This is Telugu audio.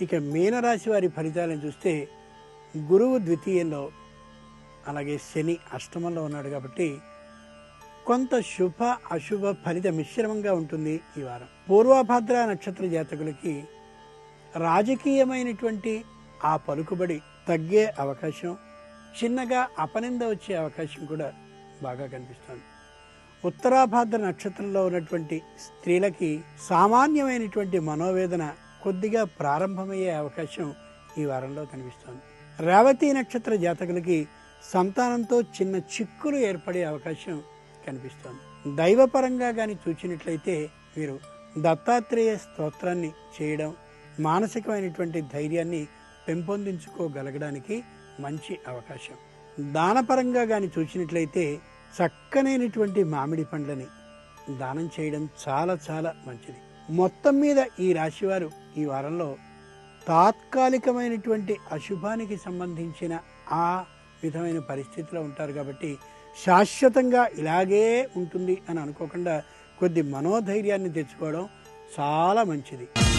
ఇక మీనరాశి వారి ఫలితాలను చూస్తే గురువు ద్వితీయంలో అలాగే శని అష్టమంలో ఉన్నాడు కాబట్టి కొంత శుభ అశుభ ఫలిత మిశ్రమంగా ఉంటుంది ఈ వారం. పూర్వభద్ర నక్షత్ర జాతకులకి రాజకీయమైనటువంటి ఆ పలుకుబడి తగ్గే అవకాశం చిన్నగా అపనింద వచ్చే అవకాశం కూడా బాగా కనిపిస్తుంది. ఉత్తరాభాద్ర నక్షత్రంలో ఉన్నటువంటి స్త్రీలకి సామాన్యమైనటువంటి మనోవేదన కొద్దిగా ప్రారంభమయ్యే అవకాశం ఈ వారంలో కనిపిస్తోంది. రేవతి నక్షత్ర జాతకులకి సంతానంతో చిన్న చిక్కులు ఏర్పడే అవకాశం కనిపిస్తోంది. దైవపరంగా కానీ చూచినట్లయితే మీరు దత్తాత్రేయ స్తోత్రాన్ని చేయడం మానసికమైనటువంటి ధైర్యాన్ని పెంపొందించుకోగలగడానికి మంచి అవకాశం. దానపరంగా కానీ చూసినట్లయితే చక్కనైనటువంటి మామిడి పండ్లని దానం చేయడం చాలా చాలా మంచిది. మొత్తం మీద ఈ రాశివారు ఈ వారంలో తాత్కాలికమైనటువంటి అశుభానికి సంబంధించిన ఆ విధమైన పరిస్థితిలో ఉంటారు కాబట్టి శాశ్వతంగా ఇలాగే ఉంటుంది అని అనుకోకుండా కొద్ది మనోధైర్యాన్ని తెచ్చుకోవడం చాలా మంచిది.